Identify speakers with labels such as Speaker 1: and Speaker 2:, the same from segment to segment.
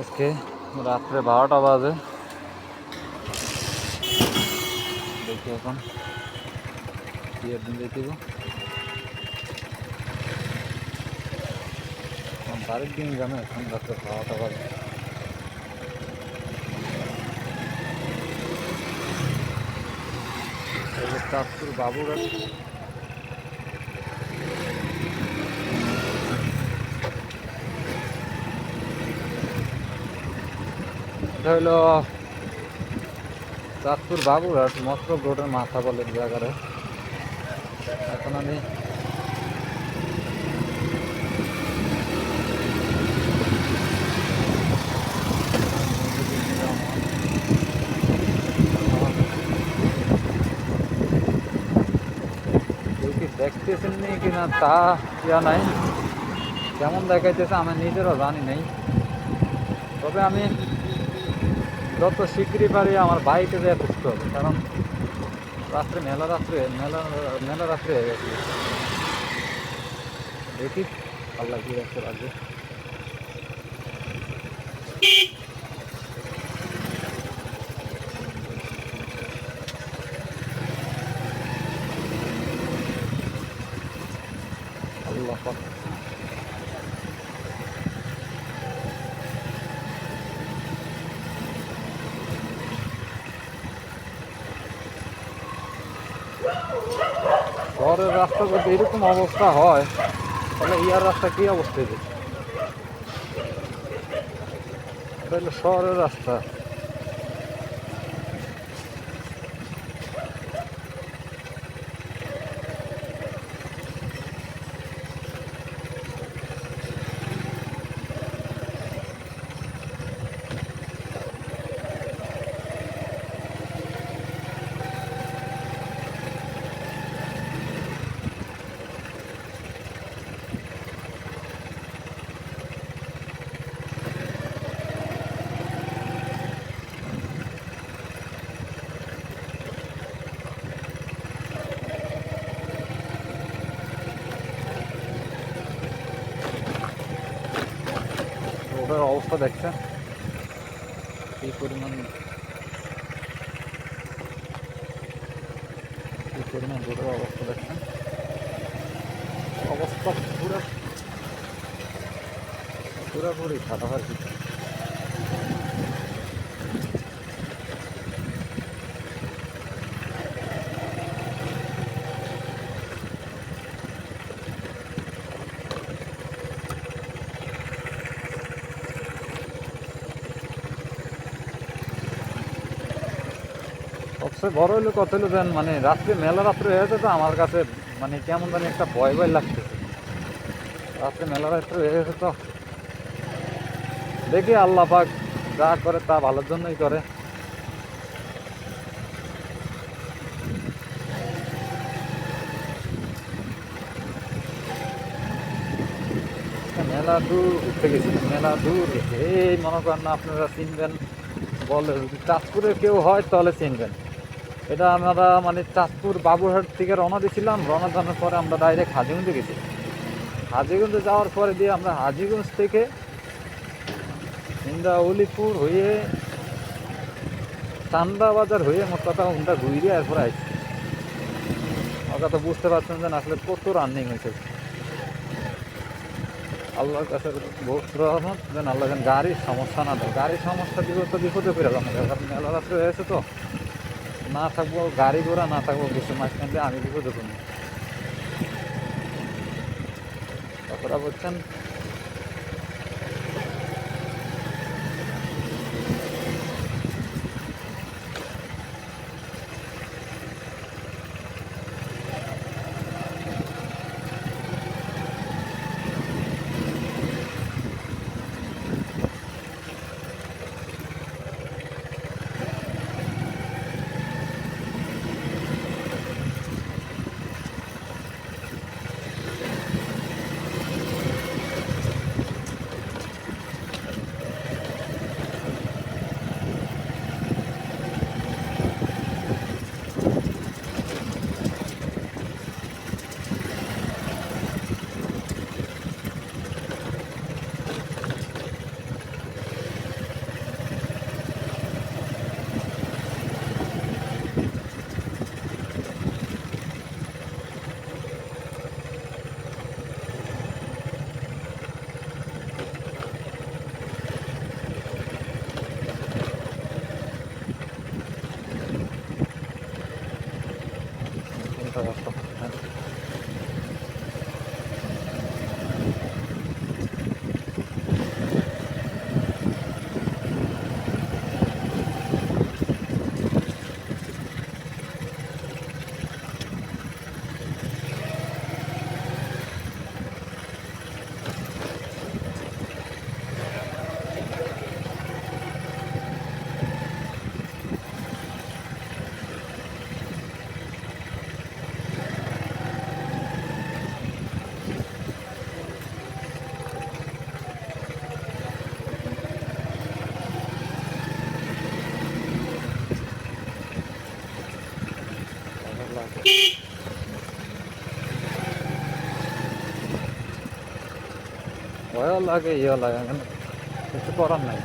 Speaker 1: আজকে রাত্রে বারোটা বাজে। দেখি এখন বিয়ের দিন দেখব বাড়ির দিন জানো, এখন রাত্রে বারোটা বাজে। চাঁদপুর বাবুঘাট এটা হলো চাঁদপুর বাবুঘাট মতলব রোডের মাথা বলে জায়গারে এখন আমি দেখতেছেন কিনা তা ইয়া নাই। কেমন দেখাইতেছে আমি নিজেরও জানি নাই। তবে আমি যত শীঘ্রই পারি আমার বাইকে যেয়ে খুঁজতে হবে, কারণ রাত্রে মেলা রাত্রে, মেলা মেলা রাত্রে হয়ে গেছে। দেখি, আল্লাহ কি রাখতে লাগবে আল্লাহ পাক। শহরের রাস্তা যদি এরকম অবস্থা হয় তাহলে ইয়ার রাস্তা কি অবস্থা তাহলে শহরের রাস্তা। রোডের দেখছ? কি পরিমাণ কি পরিমাণ রোডের অবস্থা দেখছেন অবস্থা পুরো পুরোপুরি খারাপ আর কি সবচেয়ে বড় হলো কত হলো দেন মানে রাত্রে, মেলা রাত্রে হয়েছে তো আমার কাছে মানে কেমন জানি একটা ভয় ভয় লাগতেছে রাত্রে, মেলা রাত্রে হয়ে গেছে তো দেখি আল্লাহ পাক যা করে তা ভালোর জন্যই করে। মেলা দূর, উঠতে গেছিলাম মেলা দূর। এই মনে করেন না আপনারা চিনবেন, বলে যদি চাঁদপুরে কেউ হয়, তাহলে চিনবেন। এটা আমরা মানে চাঁদপুর বাবুরহাট থেকে রওনা দিয়েছিলাম। রওনা দেওয়ার পরে আমরা ডাইরেক্ট হাজিগঞ্জে গেছি। হাজিগঞ্জে যাওয়ার পরে দিয়ে আমরা হাজিগঞ্জ থেকে ইন্দা উলিপুর হয়ে চান্দা বাজার হয়ে মোট কথা উনটা ঘুরিয়ে এরপরে আসছি। আমার কথা বুঝতে পারছেন যে আসলে কত রানিং হয়েছে। আল্লাহর কাছে বহুত রহমত, যেন আল্লাহ গাড়ির সমস্যা না দেয়। গাড়ির সমস্যা দিবে তো বিপদে ফিরে কারণ মেলা রাত্রে হয়েছে তো। না থাকব গাড়ি ঘোড়া না থাকব কিছু মাঝখানে আমি কিছু দেখুন কথাটা বলছেন? লাগে ইয়ে লাগে কিছু করার নাই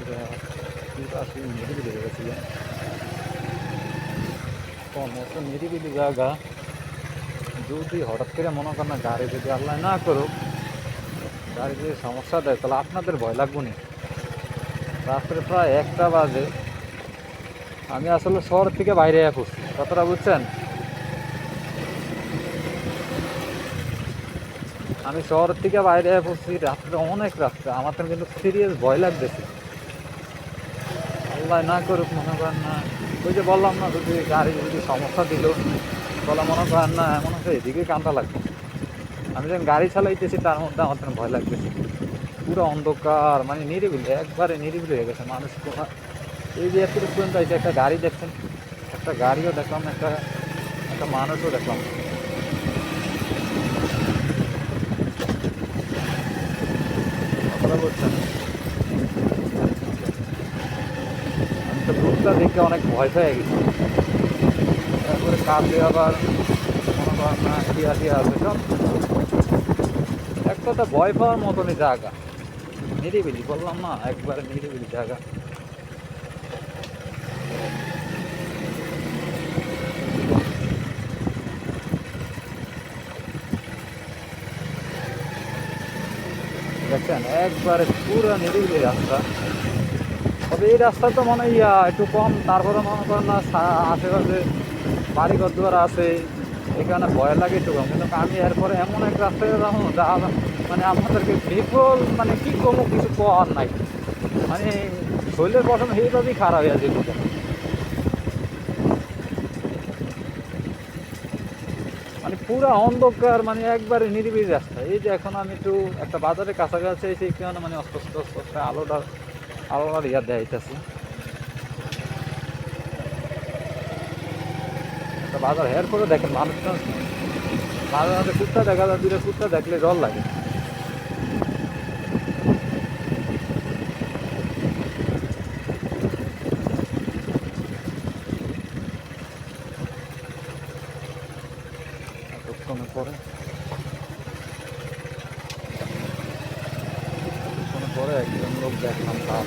Speaker 1: এটা পুরো আসলে নিরিবিলি হয়ে গেছিল মতো নিরিবিলি জায়গা যদি হঠাৎ করে মনে করেন গাড়ি যদি আল্লাহ না করুক, গাড়ি যদি সমস্যা দেয়, তাহলে আপনাদের ভয় লাগবে না। রাত্রে প্রায় একটা বাজে। আমি আসলে শহর থেকে বাইরে পড়ছি কতটা বুঝছেন? আমি শহর থেকে বাইরে পড়ছি, রাত্রে অনেক রাত্রে। আমার কিন্তু সিরিয়াস ভয় লাগতেছে। আল্লাহ না করুক, মনে করেন না। ওই যে বললাম না, যদি গাড়ি যদি সমস্যা দিল তাহলে মনে করেন না এমন হচ্ছে এদিকে কান্দা লাগবে। আমি যখন গাড়ি চালাইতেছি, তার মধ্যে আমার তখন ভয় লাগতেছে। পুরো অন্ধকার মানে নিরিবিলি, একবারে নিরিবিলি হয়ে গেছে। মানুষ এই যে এত পর্যন্ত আছে একটা গাড়ি দেখছেন, একটা গাড়িও দেখলাম একটা একটা মানুষও দেখলাম বলছেন। তো দেখে অনেক ভয় পেয়ে গেছি। তারপরে কাছে আবার মনে করেন, না টিয়া টিয়া আছে সব একটা তো ভয় পাওয়ার মতনই জায়গা। নিরিবিলি, বললাম, না, একবারে নিরিবিলি জায়গা। দেখছেন একবারে পুরো নিরিবিলি রাস্তা। তবে এই রাস্তা তো মনে হয় একটু কম। তারপরে মনে করেন না আশেপাশে বাড়িঘর দুয়ার আছে। এখানে ভয় লাগে একটু কম। কিন্তু আমি এরপরে এমন এক রাস্তায় যাব, যা মানে আমাদেরকে বিফল মানে কি কমো কিছু করার নাই। মানে শরীরের গঠন এইভাবেই খারাপ হয়ে যেত মানে পুরো অন্ধকার মানে একবারে নিরিবিলি রাস্তা। এই যে এখন আমি একটু একটা বাজারের কাছাকাছি এসে এখানে মানে অস্ত অস্ত আলোটা আলোটার ইয়া দেখাইতেছি বাজার হের করে দেখেন মানুষ। মাঝে মাঝে দেখা যায় দূরে কুত্তা দেখলে জল লাগে এতক্ষণে পরে এতক্ষণে পরে একজন লোক দেখলাম খাওয়া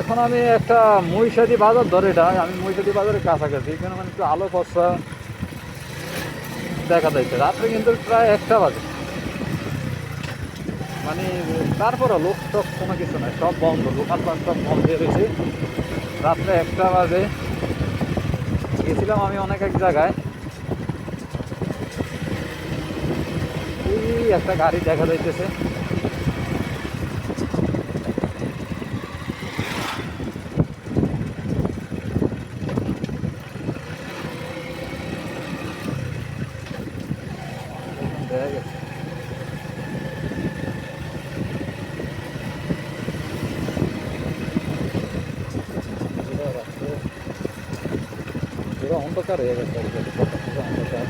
Speaker 1: এখন আমি একটা মহিষাদি বাজার ধরে এটা। আমি মহিষাদি বাজারের কাছাকাছি। এখানে মানে একটু আলো ফসা দেখা যাচ্ছে রাত্রে কিন্তু প্রায় একটা বাজে। মানে তারপরও লোক টক কোনো কিছু নাই। সব বন্ধ। দোকানপাট সব বন্ধ হয়ে রয়েছে রাত্রে একটা বাজে। গেছিলাম আমি অনেক এক জায়গায়। এই একটা গাড়ি দেখা যাইতেছে দেখা গেছে পুরো রাত্রে পুরো অন্ধকার হয়ে গেছে আর কি, কত পুরো অন্ধকার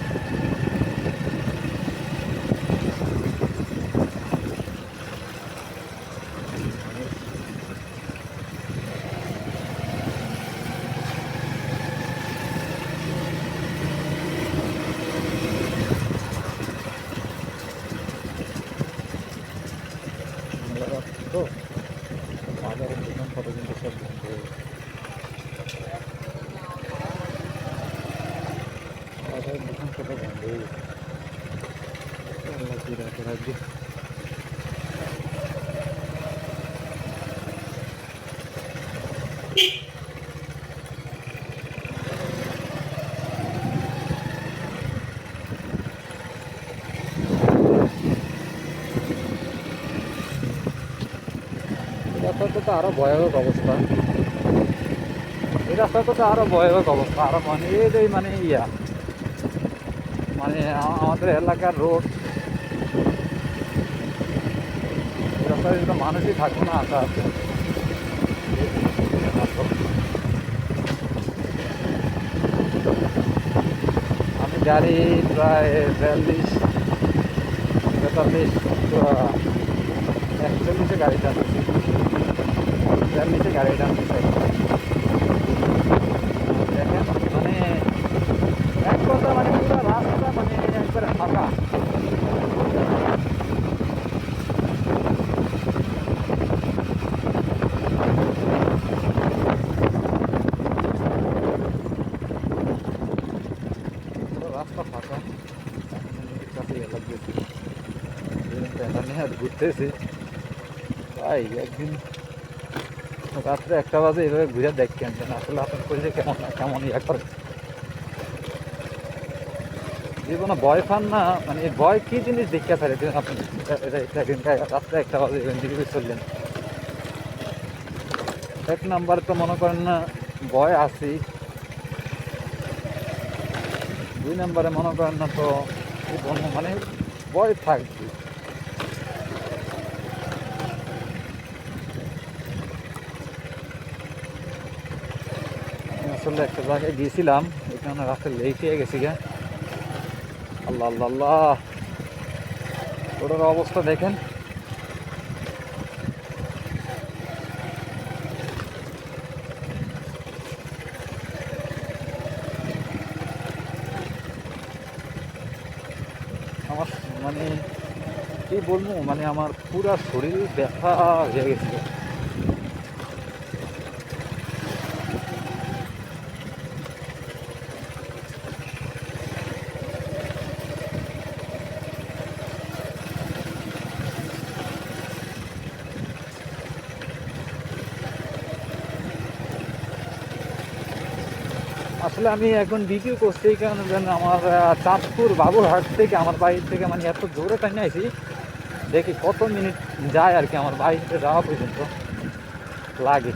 Speaker 1: তো বাজারের দোকান কত কিন্তু সব বন্ধ হয়ে গেছে। বাজারের দোকান কত বন্ধ হয়ে গেছে। আল্লাহ কি রাখে রাখবে এই রাস্তাতে তো আরও ভয়াবহ অবস্থা। এই রাস্তাতে তো আরও ভয়াবহ অবস্থা, আরও মানে এই মানে ইয়া। মানে আমাদের এলাকার রোড। রাস্তায় তো মানুষই থাকবে না, আশা আছে। আমি গাড়ি প্রায় বিয়াল্লিশ, তেতাল্লিশ একচল্লিশে গাড়ি চালাচ্ছি। বিয়াল্লিশে গাড়ি টানছি দেখেন মানে এক কথা মানে পুরো রাস্তা মানে একবারে ফাঁকা। রাস্তা ফাঁকা। কাছে আর ঘুরতেছি। তাই একদিন রাত্রে একটা বাজে এইভাবে ঘুরে দেখছেন আসলে আপনার শরীরে কেমন কেমন ইয়া করে। জীবনে ভয় পান না মানে এই ভয় কী জিনিস দেখতে পারে আপনি রাত্রে একটা বাজে দিকে চললেন। এক নাম্বার তো মনে করেন না ভয় আসি দুই নাম্বারে মনে করেন না তো মানে ভয় থাকবে। আসলে একটা জায়গায় গিয়েছিলাম, এখানে রাস্তায় লেগে গেছি গে। আল্লাহ আল্লাহ আল্লাহ। ওটার অবস্থা দেখেন। আমার মানে কি বলব মানে আমার পুরা শরীর ব্যথা হয়ে গেছিল আসলে আমি এখন ভিডিও করছি কারণে আমার চাঁদপুর বাবুরহাট থেকে আমার বাড়ি থেকে মানে এত জোরে টাইনে আইছি, দেখি কত মিনিট যায় আর কি আমার বাড়িতে যাওয়া পর্যন্ত। লাগে।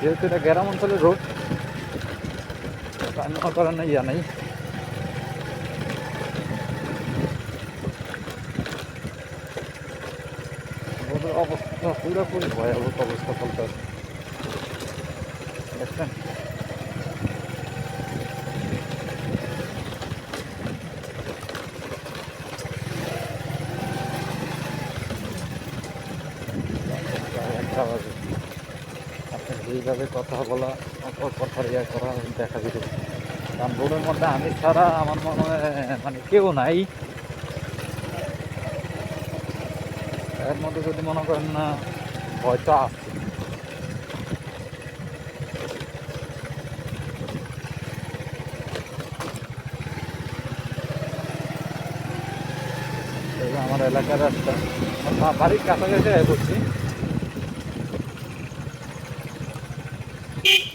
Speaker 1: যেহেতু এটা গ্রাম অঞ্চলের রোড আমি মনে ইয়া নাই। অবস্থা পুরোপুরি ভয়াবহ অবস্থা হবে। দেখছেন প্রায় একটা বাজে আপনার এইভাবে কথা বলা কথার ইয়া করা দেখা যেত কারণ রোডের মধ্যে আমি ছাড়া আমার মনে হয় মানে কেউ নাই। এর মধ্যে যদি মনে করেন না, হয়তো এই আমার এলাকার রাস্তা বাড়ির কাছাকাছি হয়ে Eat.